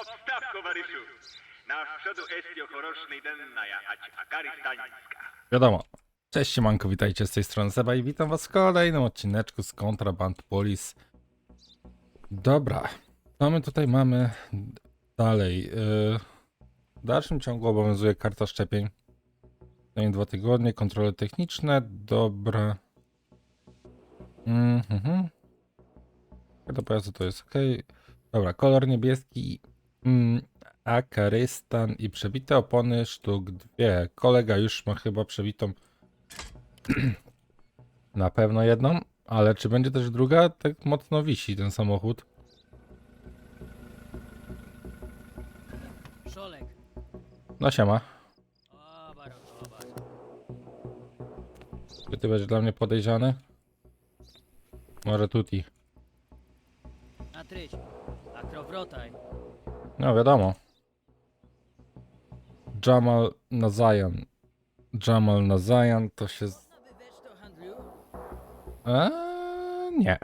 Obstaw, towarzyszu. Na przodu estio chorosznej dennaja, ać. Wiadomo. Cześć siemanko, witajcie z tej strony Seba i witam was w kolejnym odcineczku z Contraband Police. Dobra, co my tutaj mamy dalej? Yy, w dalszym ciągu obowiązuje karta szczepień. Daję dwa tygodnie, kontrole techniczne, dobra. Mhm. Karta pojazdu to jest ok. Dobra, kolor niebieski, mm, akarystan i przebite opony sztuk dwie. Kolega już ma chyba przebitą na pewno jedną, ale czy będzie też druga? Tak mocno wisi ten samochód. Szolek. No siema. O, barok, o, barok. Czy ty będziesz dla mnie podejrzany? Może tuti. Na tryć. Akrowrotaj. No wiadomo. Jamal Nazajan. Jamal Nazajan to się... Eee, nie.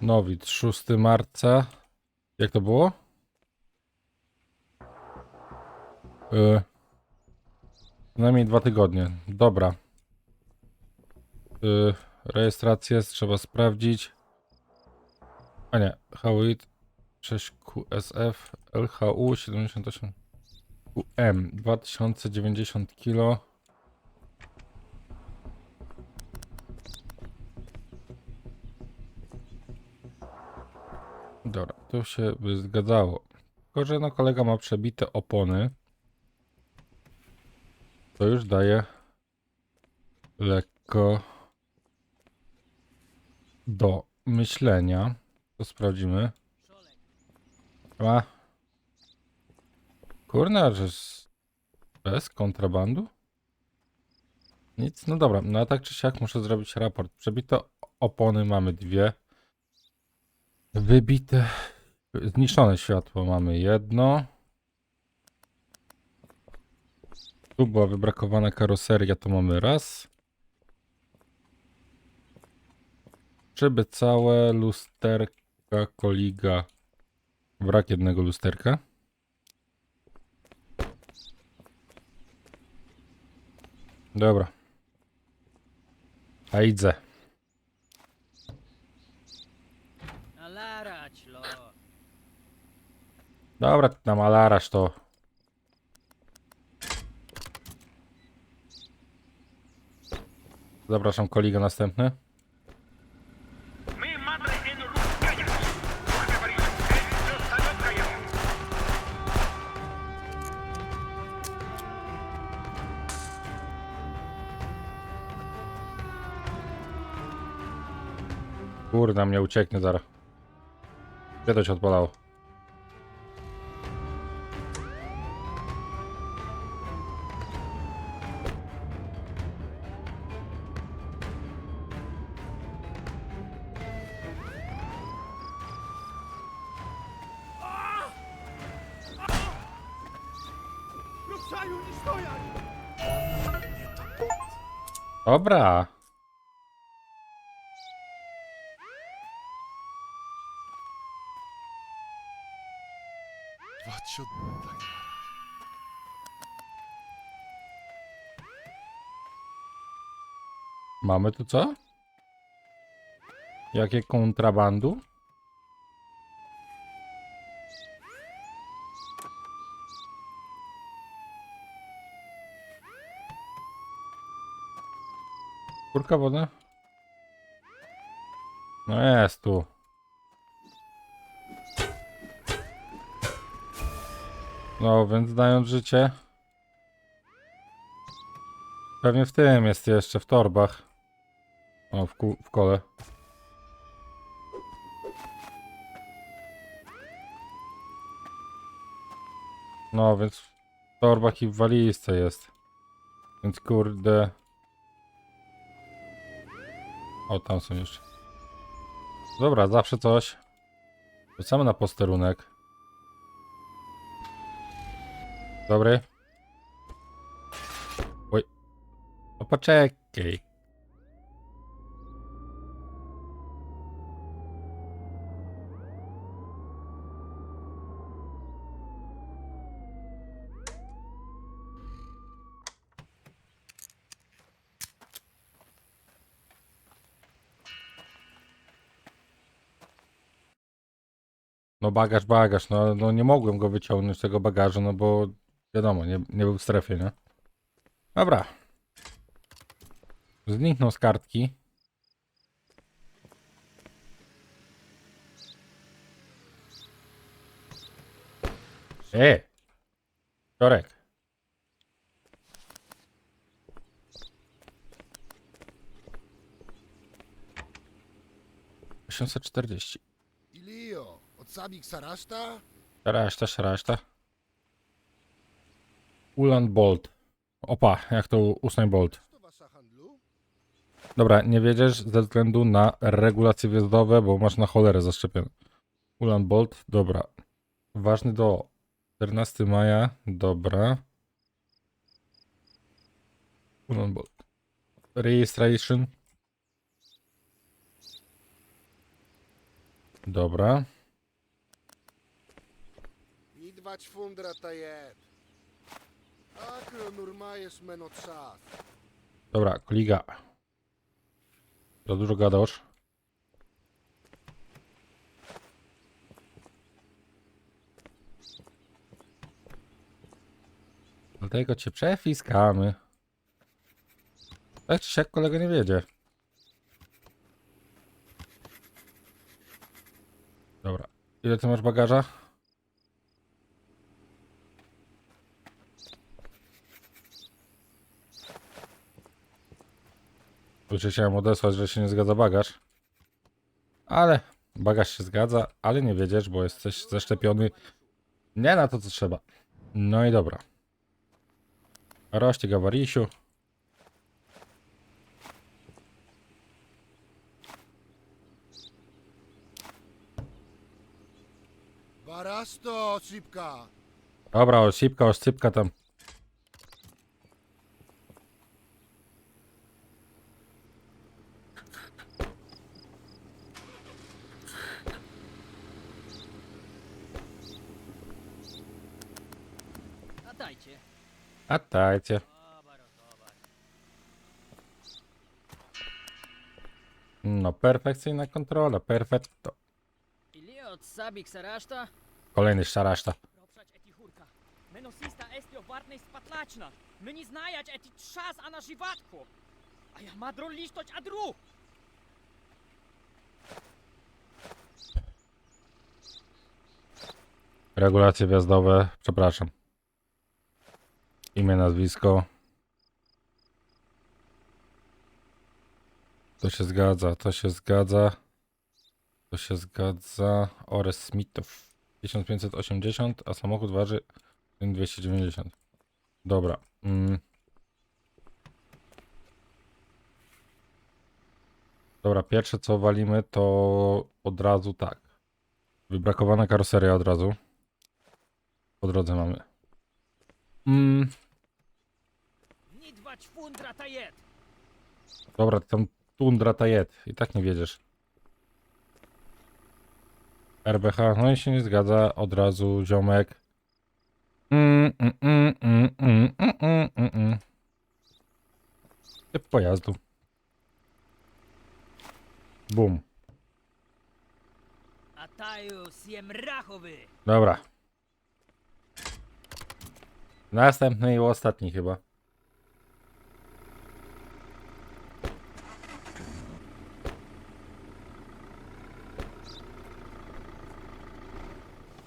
Nowid, 6 marca. Jak to było? Yy, najmniej dwa tygodnie. Dobra. Yy, rejestrację trzeba sprawdzić. A nie, Hawit 6QSF LHU 78 QM 2090 kg. Dobra, to się by zgadzało. Tylko, że no kolega ma przebite opony. To już daje lekko do myślenia. To sprawdzimy. A. Kurna, że bez kontrabandu? Nic, no dobra, no a tak czy siak muszę zrobić raport. Przebite opony mamy dwie. Wybite, zniszczone światło mamy jedno. Tu była wybrakowana karoseria, to mamy raz. Szyby całe, lusterka, koliga. Brak jednego lusterka. Dobra. A idę. Nalarać, lo. Dobra, ty tam alarasz to. Zapraszam kolega następny. Kurna, mnie ucieknie zaraz. Gdzie to się odpalało? Dobra. Waccio Mamy tu co? Jakie kontrabandu? Kurka woda? No jest tu. No, więc dając życie. Pewnie w tym jest jeszcze, w torbach. O, w, w kole. No, więc w torbach i w walizce jest. Więc kurde. O, tam są jeszcze. Dobra, zawsze coś. Wracamy na posterunek. Dobry. Oj. No poczekaj. No bagaż, bagaż, no, no nie mogłem go wyciągnąć z tego bagażu, no bo wiadomo, nie, nie był w strefie, nie? Dobra. Zniknął z kartki. E! Czorek. Czterdzieści. Ilio, od samik Saraszta? Reszta, reszta. Ulan Bolt. Opa, jak to Usain Bolt. To? Dobra, nie wiedziesz ze względu na regulacje wjazdowe, bo masz na cholerę zaszczepione. Ulan Bolt, dobra. Ważny do 14 maja, dobra. Ulan Bolt. Registration. Dobra. I dwać fundra meno czas. Dobra, kliga. Za dużo gadasz. Dlatego cię przefiskamy. Tak czy siak kolega nie wiedzie. Dobra. Ile ty masz bagaża? Już chciałem odesłać, że się nie zgadza bagaż. Ale bagaż się zgadza, ale nie wiedziesz, bo jesteś zaszczepiony nie na to, co trzeba. No i dobra. Roście gawarisiu. Barasto, szybka. Dobra, osipka, oscypka tam. Witajcie. Atajcie. No, perfekcyjna kontrola, perfekto. Ile sabik saraszta? Kolejny szaraszta. Ropszać eti hurka. Warnej spatlaczna. My nie znajać eti czas a na żywatku. A ja madro listoć adru. Regulacje wjazdowe, przepraszam. Imię, nazwisko. To się zgadza, to się zgadza. To się zgadza. Ores Smithów 1580, a samochód waży 290. Dobra. Mm. Dobra, pierwsze co walimy to od razu tak. Wybrakowana karoseria od razu. Po drodze mamy. Mm. Dobra, tam tundra ta. I tak nie wiedziesz. RBH, no i się nie zgadza od razu, ziomek. Mm. mm, mm, mm typ pojazdu. Bum. Dobra. Następny i ostatni chyba.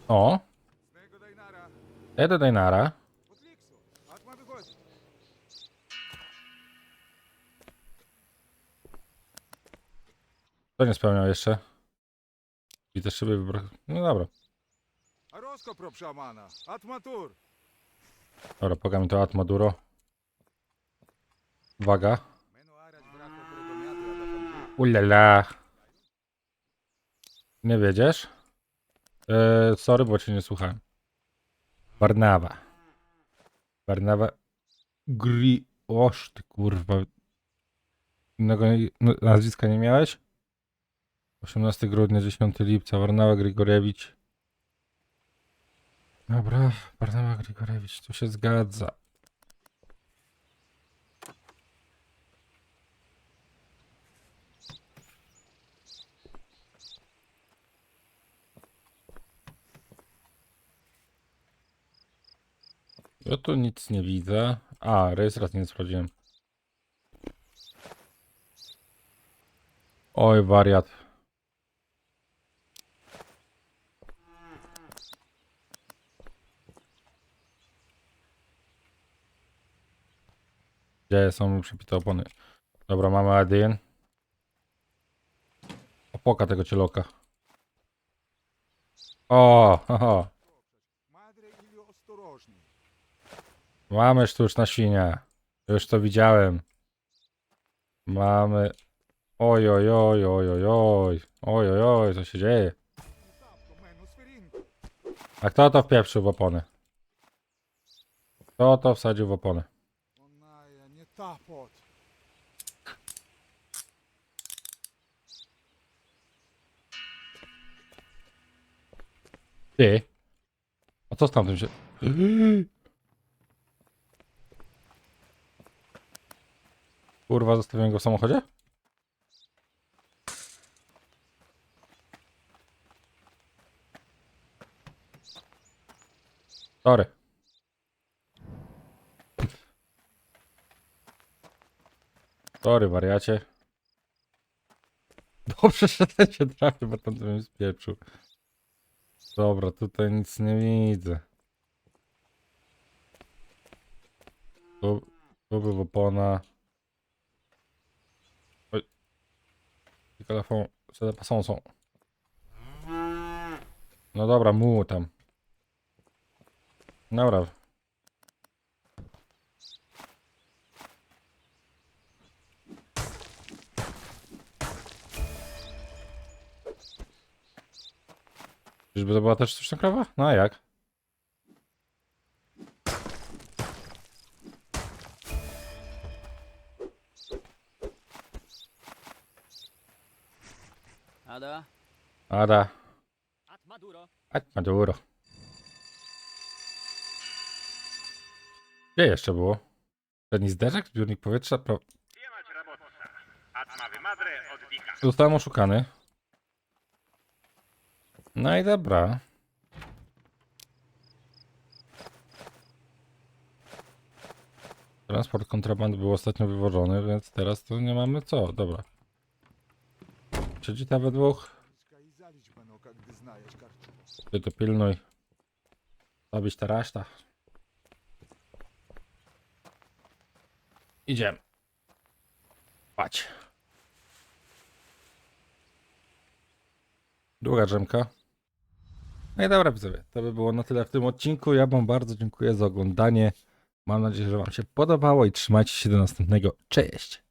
O. Atma wychodzi. To nie spełniał jeszcze. I te szyby wybrak... No dobra. Szamana. Atmatur. Dobra, pokaż mi to Atmaduro. Uwaga. Ulala. Nie wiedziesz? Eee, sorry, bo cię nie słuchałem. Barnawa. Barnawa. Gri... Oż ty kurwa. Innego nazwiska nie miałeś? 18 grudnia, 10 lipca. Barnawa Grigorewicz. Dobra, Barnaba Grigorewicz, to się zgadza. Ja tu nic nie widzę. A, rejestracji nie sprawdziłem. Oj, wariat. Gdzie są przepite opony? Dobra, mamy Adin. Opoka tego cieloka. O, haha. Mamy sztuczna świnia. Już to widziałem. Mamy. Oj, oj, oj, oj, oj, oj. Oj, oj, oj, co się dzieje? A kto to wpieprzył w opony? Kto to wsadził w opony? Tapot. Ty? A co z tamtym się... Kurwa, zostawiłem go w samochodzie? Sorry. Sorry, wariacie. Dobrze, że ten się trafił, bo tam bym spieprzył. Dobra, tutaj nic nie widzę. Tu, tu był opona. Oj. I telefon, c'est pas son son. No dobra, mu tam. Dobra. Czyżby to była też sztuczna krawa? No a jak? Ada? Ada, At Maduro. ać Maduro. Gdzie jeszcze było? Ten zderzak, zbiornik powietrza? Pro... Zostałem oszukany. No i dobra. Transport kontraband był ostatnio wywożony, więc teraz to nie mamy co. Dobra. Przeczyta we dwóch. Ty to pilnuj. Zabić ta reszta. Idziemy. Patrz. Długa drzemka. No i dobra widzowie, to by było na tyle w tym odcinku. Ja wam bardzo dziękuję za oglądanie. Mam nadzieję, że wam się podobało i trzymajcie się do następnego. Cześć!